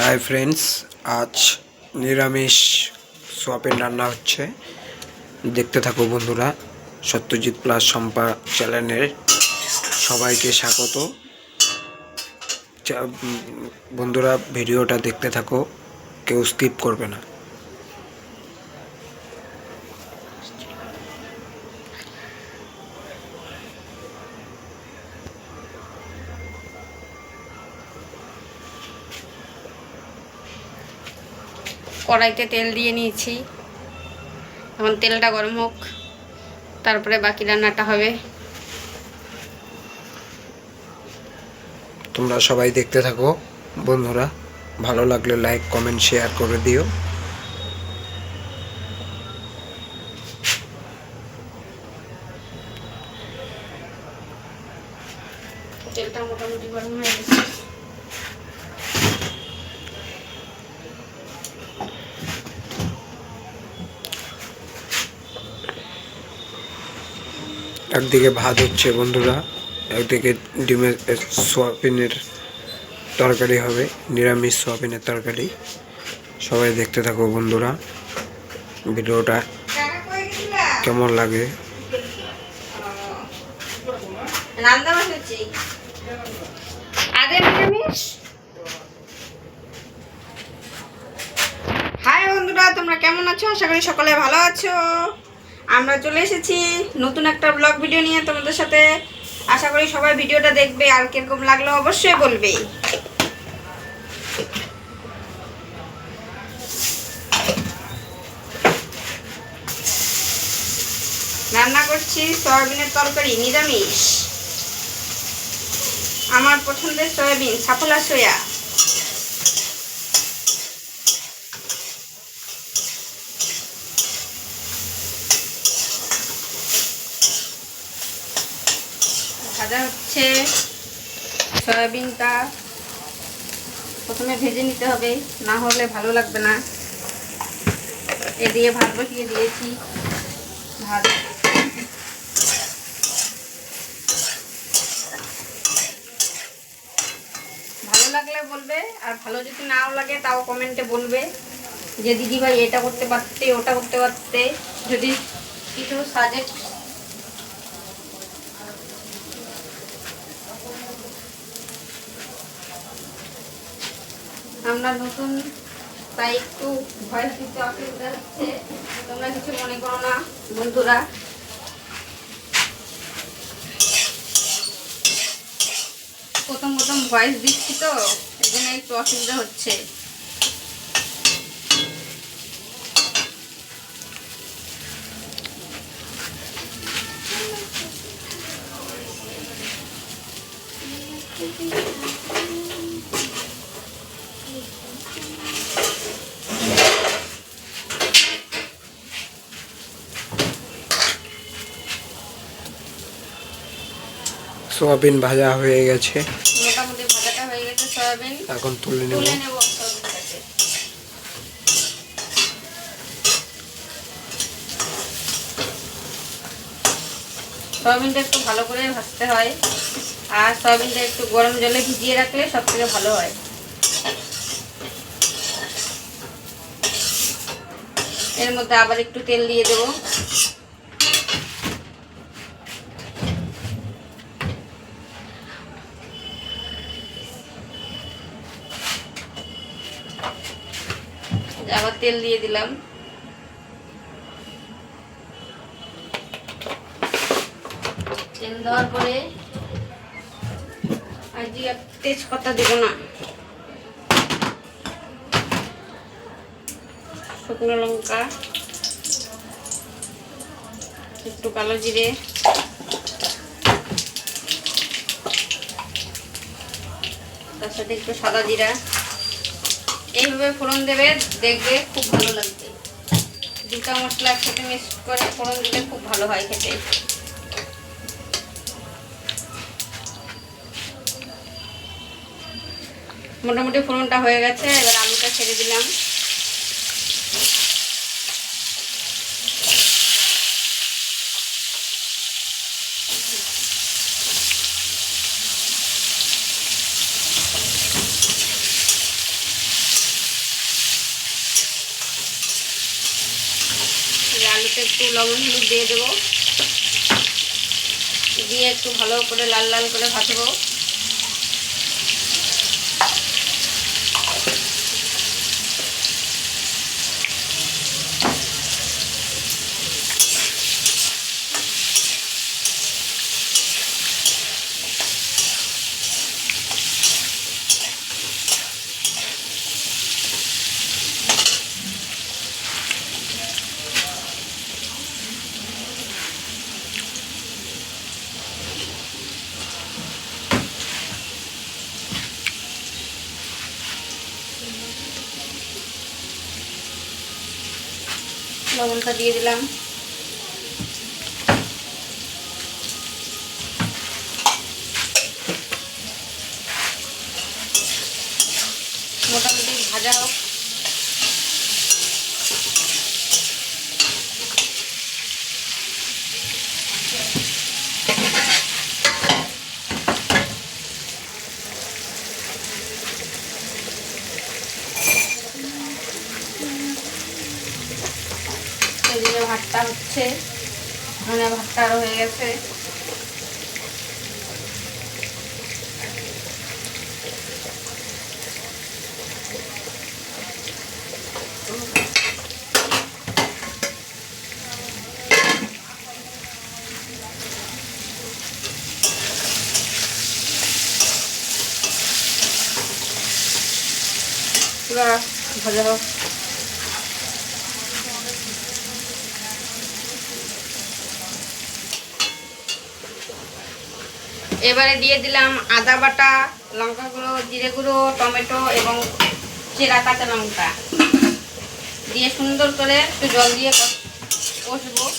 Hi friends আজ নিরামিষ soybean রান্না হচ্ছে। দেখতে থাকো বন্ধুরা, সত্যজিৎ প্লাস সম্পা চ্যানেলের সবাইকে স্বাগত। বন্ধুরা, ভিডিওটা দেখতে থাকো, কেউ স্কিপ করবে না। কড়াইতে তেল দিয়ে নিয়েছি। এখন তেলটা গরম হোক, তারপরে বাকি রান্নাটা হবে। তোমরা সবাই দেখতে থাকো, বন্ধুরা। ভালো লাগলে লাইক কমেন্ট শেয়ার করে দিও। একদিকে ভাত হচ্ছে বন্ধুরা, একদিকে ডিমের সোয়াবিনের তরকারি হবে, নিরামিষ সোয়াবিনের তরকারি। সবাই দেখতে থাকো বন্ধুরা, ভিডিওটা কেমন লাগে? হাই বন্ধুরা, তোমরা কেমন আছো? আশা করি সকলে ভালো আছো। আমরা চলে এসেছি নতুন একটা ব্লগ ভিডিও নিয়ে তোমাদের সাথে। আশা করি সবাই ভিডিওটা দেখবে আর কীরকম লাগল অবশ্যই বলবে। রান্না করছি সয়াবিনের তরকারি, নিরামিষ। আমার পছন্দের সয়াবিন, সাফলা সয়া। ভাজা হচ্ছে, সয়াবিনটা। প্রথমে ভেজে নিতে হবে, না হলে ভালো লাগবে না। এ দিয়ে ভাত বসিয়ে দিয়েছি। ভাত। ভালো লাগলে বলবে, আর ভালো যদি নাও লাগে, তাও কমেন্টে বলবে। যে দিদি ভাই এটা করতে পারতে, ওটা করতে পারতে। যদি কিছু সাজেস্ট আমরা নতুন, তাই একটু ভয়েস দিতে অসুবিধা হচ্ছে। তোমরা কিছু মনে করো না, বন্ধুরা। প্রথম প্রথম ভয়েস দিচ্ছি তো জন্য একটু অসুবিধা হচ্ছে। সোয়াবিন ভাজা হয়ে গেছে। মোটামুটি ভাজাটা হয়ে গেছে সয়াবিন। এখন তুলে নেব। তুলে নেব সয়াবিনটা একটু ভালো করে ভাজতে হয়। আর সয়াবিনটা একটু গরম জলে ভিজিয়ে রাখলে সব থেকে ভালো হয়। এর মধ্যে আবার একটু তেল দিয়ে দেবো আবার তেল দিয়ে দিলাম। তেল দেওয়ার পরে আজকে তেজপাতা দেবো না। শুকনো লঙ্কা, একটু কালো জিরে। তার সাথে একটু সাদা জিরা। এইভাবে ফোড়ন দেবে, দেখবে খুব ভালো লাগবে। দুটা মশলা একসাথে মিক্স করে ফোড়ন দিলে খুব ভালো হয় খেতে। মোটামুটি ফোড়নটা হয়ে গেছে, এবার আলুটা ছেড়ে দিলাম। একটু লবণ হলুদ দিয়ে দেবো। দিয়ে একটু ভালো করে লাল লাল করে ভাজবো। লবণটা দিয়ে দিলাম। মোটামুটি ভাজা হোক এদিকে ভাতটা হচ্ছে। মানে ভাতটা হয়ে গেছে। ভাজা হোক। এবারে দিয়ে দিলাম আদা বাটা, লঙ্কা গুঁড়ো, জিরে গুঁড়ো, টমেটো এবং চেরা কাঁচা লঙ্কা। দিয়ে সুন্দর করে একটু জল দিয়ে কষ- কষবো।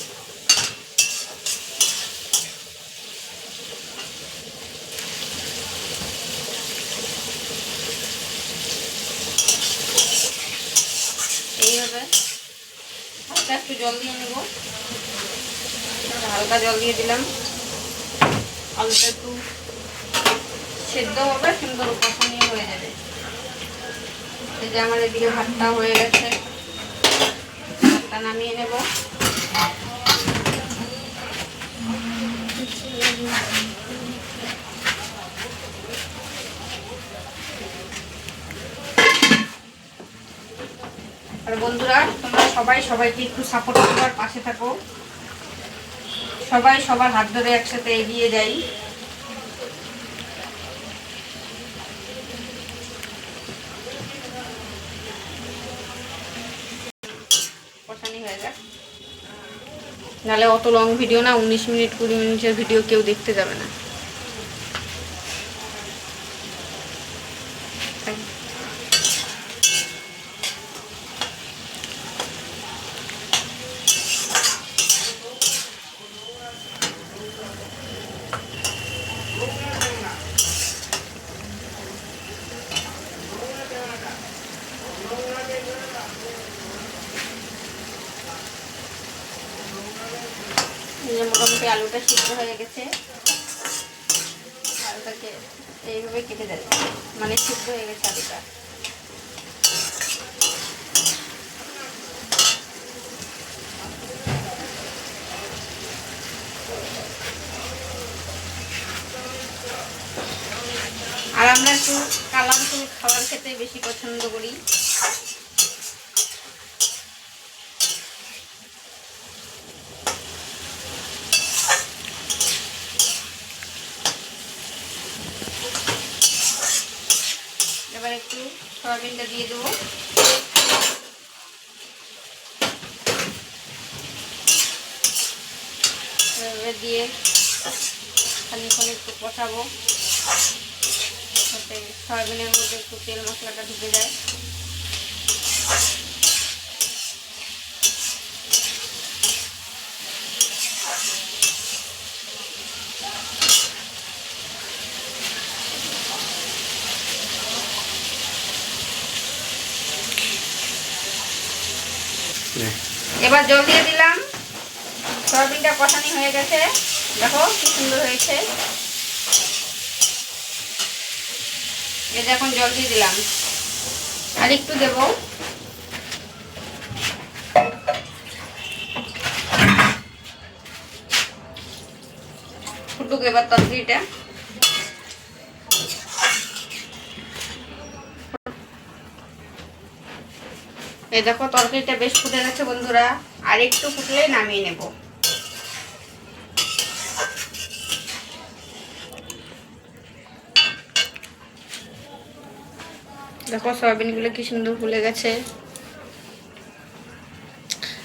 এইভাবে হালকা একটু জল দিয়ে নেব। হালকা জল দিয়ে দিলাম। অল্প একটু সেদ্ধ হবে, সুন্দর কষানি হয়ে যাবে। এই যে আমার এদিকে ভাতটা হয়ে গেছে। ভাতটা নামিয়ে নেব। আর বন্ধুরা, তোমরা সবাই সবাইকে একটু সাপোর্ট করবার, পাশে থাকো। সবাই সবার হাত ধরে একসাথে এগিয়ে যাই। নাহলে অত লং ভিডিও না, উনিশ মিনিট, কুড়ি মিনিটের ভিডিও কেউ দেখতে যাবে না। যে মোটামুটি আলুটা সিদ্ধ হয়ে গেছে। আলুটাকে এইভাবে কেটে দেবে। মানে সিদ্ধ হয়ে গেছে আলুটা। আর আমরা একটু কালারফুল খাবার খেতে বেশি পছন্দ করি এবার একটু সয়াবিনটা দিয়ে দেবো। দিয়ে খানিক্ষণ একটু কষাবো। যাতে সয়াবিনের মধ্যে একটু তেল মশলাটা ঢুকে যায়। এবার জল দিয়ে দিলাম। সয়াবিনটা কষানি হয়ে গেছে। দেখো কি সুন্দর হয়েছে। এটা এখন জল দিয়ে দিলাম। আর একটু দেব। ফুটুক এবার তরকারিটা। এই দেখো, তরকারিটা বেশ ফুটে গেছে বন্ধুরা। আর একটু ফুটলেই নামিয়ে নেব। দেখো, সয়াবিনগুলো কি সুন্দর ফুলে গেছে।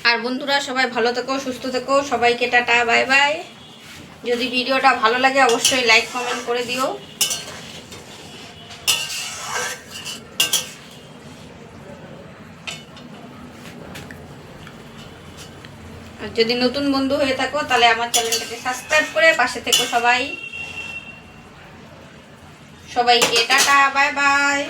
আর বন্ধুরা, সবাই ভালো থেকো, সুস্থ থেকো। সবাইকে টাটা, বাই বাই। যদি ভিডিওটা ভালো লাগে, অবশ্যই লাইক কমেন্ট করে দিও। যদি নতুন বন্ধু হয়ে থাকো, তাহলে আমার চ্যানেলটাকে সাবস্ক্রাইব করে পাশে থেকো সবাই। সবাইকে টাটা বাই বাই